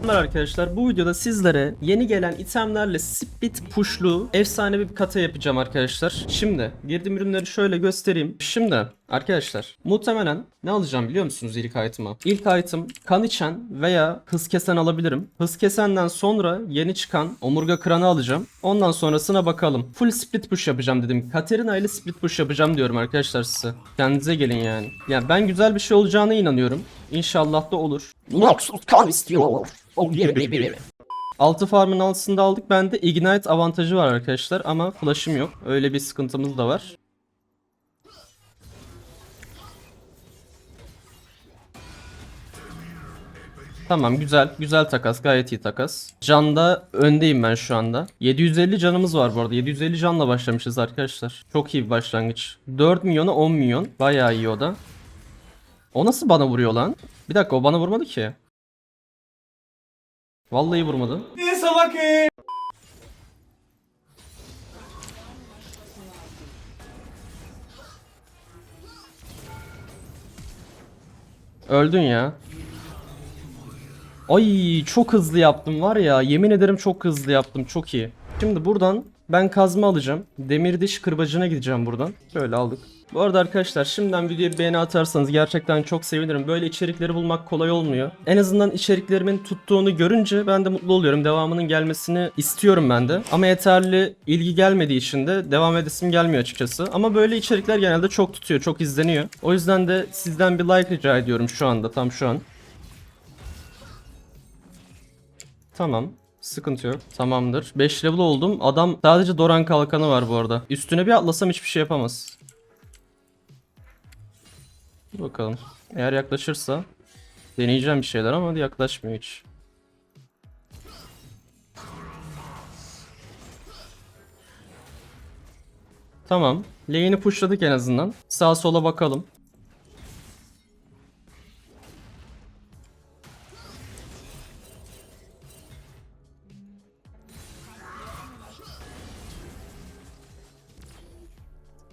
Merhaba arkadaşlar bu videoda sizlere yeni gelen itemlerle split pushlu efsane bir kata yapacağım arkadaşlar. Şimdi girdiğim ürünleri şöyle göstereyim. Şimdi arkadaşlar muhtemelen ne alacağım biliyor musunuz ilk item'a? İlk item kan içen veya hız kesen alabilirim. Hız kesenden sonra yeni çıkan omurga kıranı alacağım. Ondan sonrasına bakalım. Full split push yapacağım dedim. Katerina ile split push yapacağım diyorum arkadaşlar size. Kendinize gelin yani. Yani ben güzel bir şey olacağına inanıyorum. İnşallah da olur. Noxus kan istiyor. O bir Altı farmın altısında aldık. Bende Ignite avantajı var arkadaşlar ama flash'ım yok. Öyle bir sıkıntımız da var. Tamam güzel. Güzel takas. Gayet iyi takas. Canda öndeyim ben şu anda. 750 canımız var bu arada. 750 canla başlamışız arkadaşlar. Çok iyi bir başlangıç. 4 milyona 10 milyon. Bayağı iyi o da. O nasıl bana vuruyor lan? Bir dakika o bana vurmadı ki. Vallahi vurmadı. Öldün ya. Ay çok hızlı yaptım var ya. Yemin ederim çok hızlı yaptım. Çok iyi. Şimdi buradan ben kazma alacağım. Demir diş kırbacına gideceğim buradan. Şöyle aldık. Bu arada arkadaşlar şimdiden videoya beğeni atarsanız gerçekten çok sevinirim. Böyle içerikleri bulmak kolay olmuyor. En azından içeriklerimin tuttuğunu görünce ben de mutlu oluyorum. Devamının gelmesini istiyorum ben de. Ama yeterli ilgi gelmediği için de devam edesim gelmiyor açıkçası. Ama böyle içerikler genelde çok tutuyor, çok izleniyor. O yüzden de sizden bir like rica ediyorum şu anda, tam şu an. Tamam. Sıkıntı yok. Tamamdır. 5 level oldum. Adam sadece Doran kalkanı var bu arada. Üstüne bir atlasam hiçbir şey yapamaz. Bakalım. Eğer yaklaşırsa deneyeceğim bir şeyler ama yaklaşmıyor hiç. Tamam. Lane'i pushladık en azından. Sağa sola bakalım.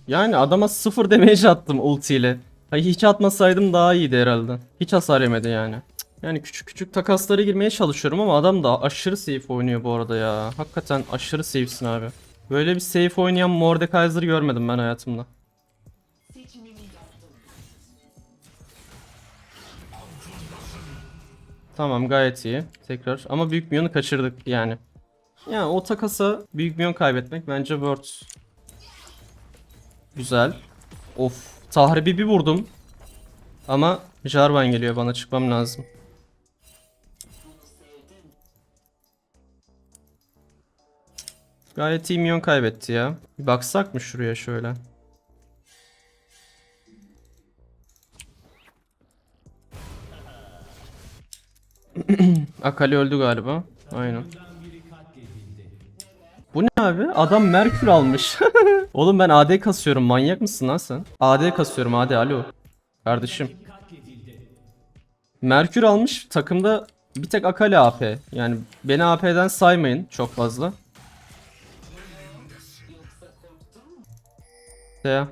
Yani adama sıfır damage attım ultiyle. Ay hiç atmasaydım daha iyiydi herhalde. Hiç hasar yemedi yani. Yani küçük küçük takaslara girmeye çalışıyorum ama adam da aşırı safe oynuyor bu arada ya. Hakikaten aşırı safe'sin abi. Böyle bir safe oynayan Mordekaiser görmedim ben hayatımda. Tamam gayet iyi. Tekrar. Ama büyük milyonu kaçırdık yani. Yani o takasa büyük milyon kaybetmek bence worth. Güzel. Of. Tahribi bir vurdum. Ama Jarvan geliyor bana çıkmam lazım. Gayet iyi milyon kaybetti ya. Bir baksak mı şuraya şöyle? Akali öldü galiba. Aynen. Bu ne abi? Adam Merkür almış. Oğlum ben AD kasıyorum. Manyak mısın lan sen? AD kasıyorum AD alo. Kardeşim. Merkür almış. Takımda bir tek Akali AP. Yani beni AP'den saymayın çok fazla. Ya.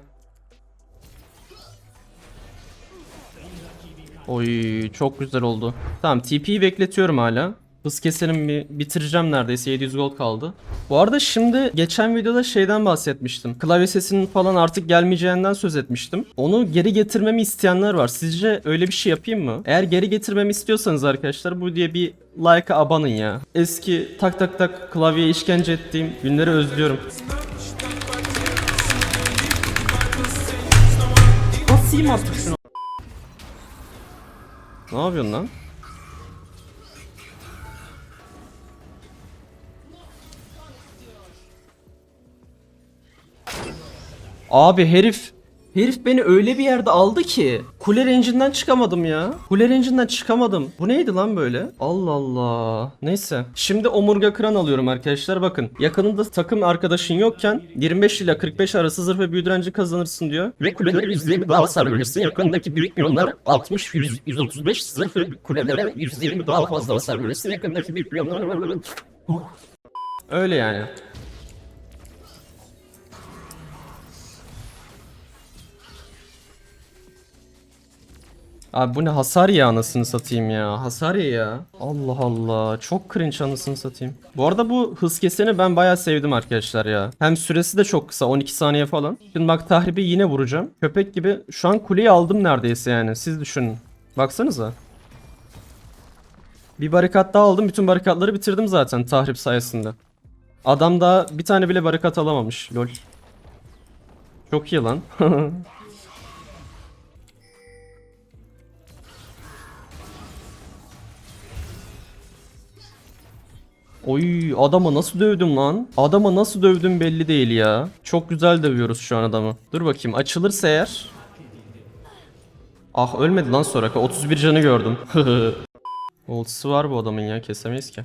Oy çok güzel oldu. Tamam TP'yi bekletiyorum hala. Hız keselim bir bitireceğim neredeyse 700 gold kaldı. Bu arada şimdi geçen videoda şeyden bahsetmiştim. Klavye sesinin falan artık gelmeyeceğinden söz etmiştim. Onu geri getirmemi isteyenler var. Sizce öyle bir şey yapayım mı? Eğer geri getirmemi istiyorsanız arkadaşlar bu diye bir like'a abanın ya. Eski tak tak tak klavyeye işkence ettiğim günleri özlüyorum. Basayım artık şunu. Ne yapıyorsun lan? Abi herif Herif beni öyle bir yerde aldı ki kule range'inden çıkamadım ya. Kule range'inden çıkamadım. Bu neydi lan böyle? Allah Allah. Neyse. Şimdi omurga kıran alıyorum arkadaşlar. Bakın yakınında takım arkadaşın yokken 25 ile 45 arası zırh ve büyü direnci kazanırsın diyor. Ve kuleler 120 daha hasar verirse yakındaki büyük milyonlar 60, 100, 135 zırh ve kulelere 120 daha fazla hasar verirse yakındaki büyük milyonlar... Öyle yani. Abi bu ne hasar ya anasını satayım ya. Hasar ya. Allah Allah. Çok cringe anasını satayım. Bu arada bu hız keseni ben bayağı sevdim arkadaşlar ya. Hem süresi de çok kısa 12 saniye falan. Şimdi bak tahribi yine vuracağım. Köpek gibi şu an kuleyi aldım neredeyse yani. Siz düşünün. Baksanıza. Bir barikat daha aldım. Bütün barikatları bitirdim zaten tahrip sayesinde. Adam da bir tane bile barikat alamamış. Lol. Çok iyi lan. Oy adama nasıl dövdüm lan? Adama nasıl dövdüm belli değil ya. Çok güzel dövüyoruz şu an adamı. Dur bakayım açılırsa eğer. Ah ölmedi lan Soraka. 31 canı gördüm. Ultisi var bu adamın ya kesemeyiz ki.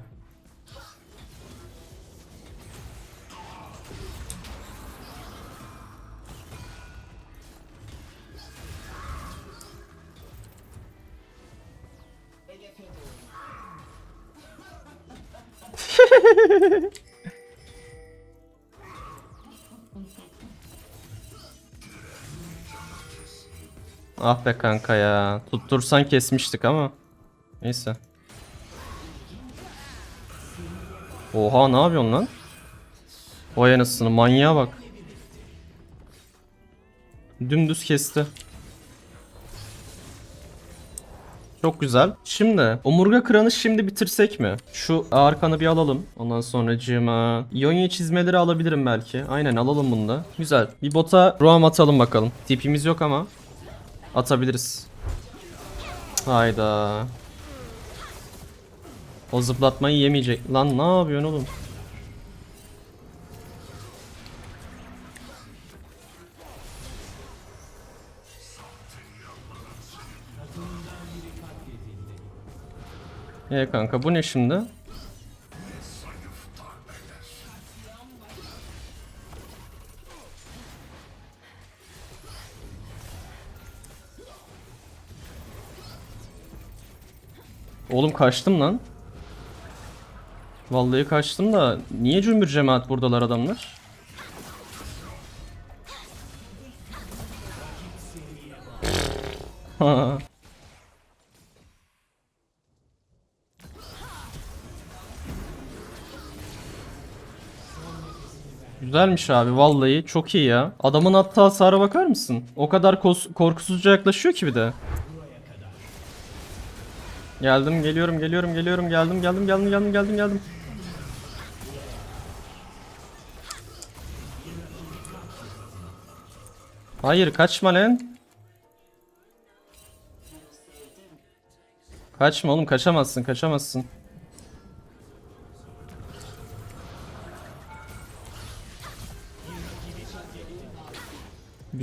Ah be kanka ya. Tuttursan kesmiştik ama. Neyse. Oha ne yapıyorsun lan? Vay anasını manyağa bak. Dümdüz kesti. Çok güzel. Şimdi omurga kıranı şimdi bitirsek mi? Şu arkanı bir alalım. Ondan sonra cima. Ionia çizmeleri alabilirim belki. Aynen alalım bunu da. Güzel. Bir bota roam atalım bakalım. Tipimiz yok ama. Atabiliriz. Hayda. O zıplatmayı yemeyecek. Lan ne yapıyorsun oğlum? E kanka bu ne şimdi? Oğlum kaçtım lan. Vallahi kaçtım da niye cümbür cemaat buradalar adamlar? Güzelmiş abi vallahi çok iyi ya. Adamın attığı hasara bakar mısın? O kadar korkusuzca yaklaşıyor ki bir de. Geldim geliyorum geliyorum geliyorum geldim geldim geldim geldim geldim geldim. Hayır kaçma lan. Kaçma oğlum kaçamazsın kaçamazsın.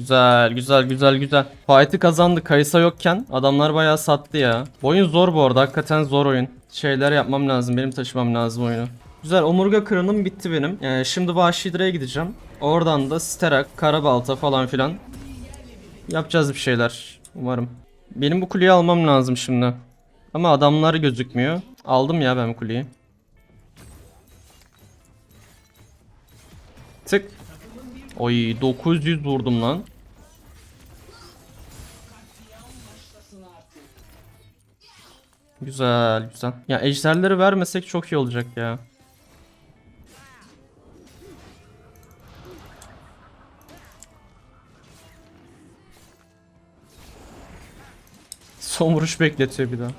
Güzel, güzel, güzel, güzel. Fight'ı kazandık Kaysa yokken. Adamlar bayağı sattı ya. Oyun zor bu arada. Hakikaten zor oyun. Şeyler yapmam lazım. Benim taşımam lazım oyunu. Güzel. Omurga kırınım bitti benim. Ee, şimdi Vahşidire'ye gideceğim. Oradan da Sterak, Karabalta falan filan. Yapacağız bir şeyler. Umarım. Benim bu kuleyi almam lazım şimdi. Ama adamlar gözükmüyor. Aldım ya ben kuleyi. Tık. Oy 900 vurdum lan. Güzel güzel. Ya ejderleri vermesek çok iyi olacak ya. Son vuruş bekletiyor bir daha.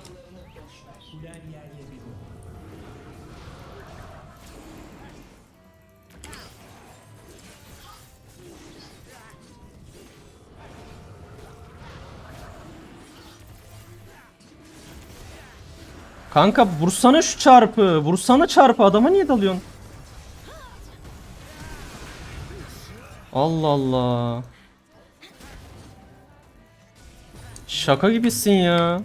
Kanka vursana şu çarpı. Vursana çarpı. Adama niye dalıyorsun? Allah Allah. Şaka gibisin ya.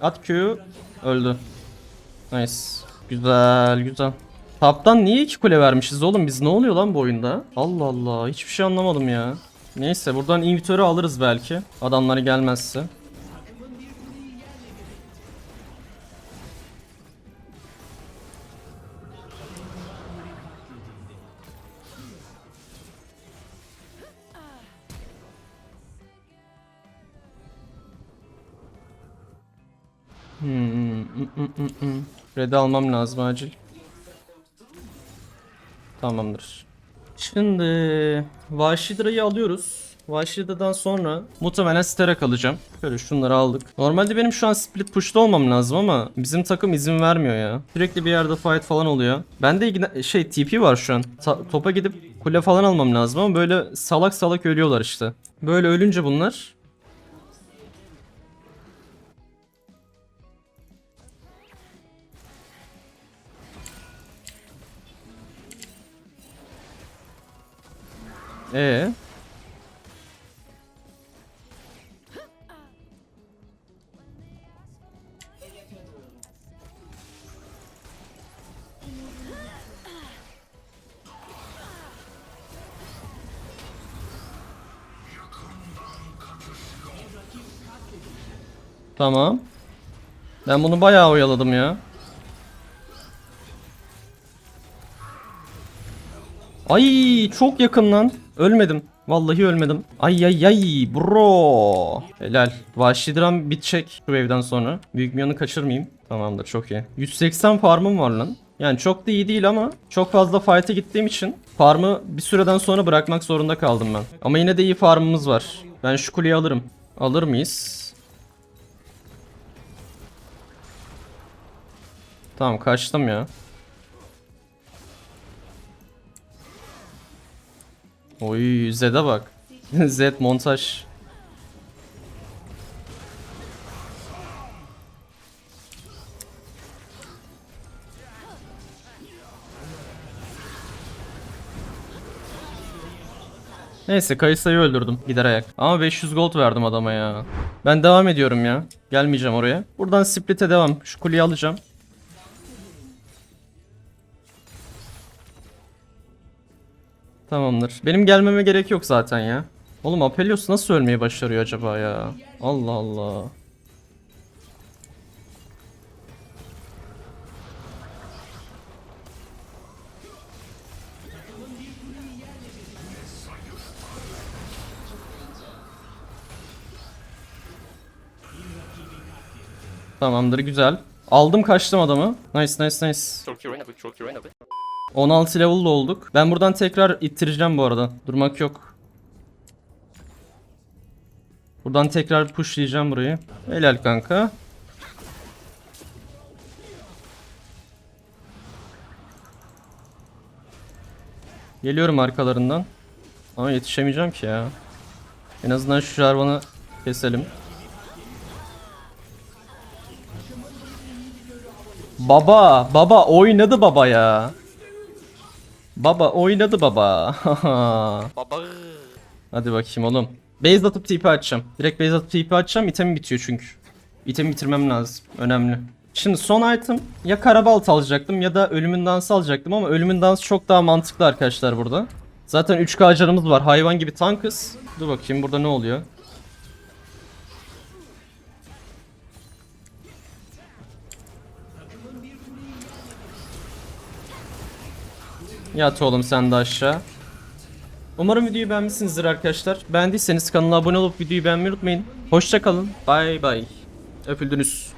At Q öldü. Nice. Güzel güzel. Taptan niye iki kule vermişiz oğlum biz ne oluyor lan bu oyunda? Allah Allah hiçbir şey anlamadım ya. Neyse buradan invitörü alırız belki. Adamları gelmezse. Hmm, mm, mm, mm, mm. Red'i almam lazım acil. Tamamdır. Şimdi Vahşidra'yı alıyoruz. Vahşidra'dan sonra muhtemelen Sterak alacağım. Böyle şunları aldık. Normalde benim şu an split push'ta olmam lazım ama bizim takım izin vermiyor ya. Sürekli bir yerde fight falan oluyor. Bende şey TP var şu an. Ta- topa gidip kule falan almam lazım ama böyle salak salak ölüyorlar işte. Böyle ölünce bunlar Ee. Tamam. Ben bunu bayağı oyaladım ya. Ay çok yakın lan. Ölmedim. Vallahi ölmedim. Ay ay ay bro. Helal. Vahşi dram bitecek şu wave'den sonra. Büyük minyonu kaçırmayayım. Tamamdır çok iyi. 180 farmım var lan. Yani çok da iyi değil ama çok fazla fight'e gittiğim için farmı bir süreden sonra bırakmak zorunda kaldım ben. Ama yine de iyi farmımız var. Ben şu kuleyi alırım. Alır mıyız? Tamam kaçtım ya. Oy Zed'e bak. Zed montaj. Neyse Kayısa'yı öldürdüm gider ayak. Ama 500 gold verdim adama ya. Ben devam ediyorum ya. Gelmeyeceğim oraya. Buradan split'e devam. Şu kuleyi alacağım. Tamamdır. Benim gelmeme gerek yok zaten ya. Oğlum Apelios nasıl ölmeyi başarıyor acaba ya? Allah Allah. Tamamdır güzel. Aldım kaçtım adamı. Nice nice nice. 16 level'da olduk. Ben buradan tekrar ittireceğim bu arada. Durmak yok. Buradan tekrar pushlayacağım burayı. Helal kanka. Geliyorum arkalarından. Ama yetişemeyeceğim ki ya. En azından şu Jarvan'ı keselim. Baba, baba oynadı baba ya. Baba oynadı baba. Baba. Hadi bakayım oğlum. Base atıp TP açacağım. Direkt base atıp TP açacağım. İtem bitiyor çünkü. İtemi bitirmem lazım. Önemli. Şimdi son item ya Karabalt alacaktım ya da Ölümün Dansı alacaktım ama Ölümün Dansı çok daha mantıklı arkadaşlar burada. Zaten 3K canımız var. Hayvan gibi tankız. Dur bakayım burada ne oluyor. Yat oğlum sen de aşağı. Umarım videoyu beğenmişsinizdir arkadaşlar. Beğendiyseniz kanala abone olup videoyu beğenmeyi unutmayın. Hoşçakalın. Bay bay. Öpüldünüz.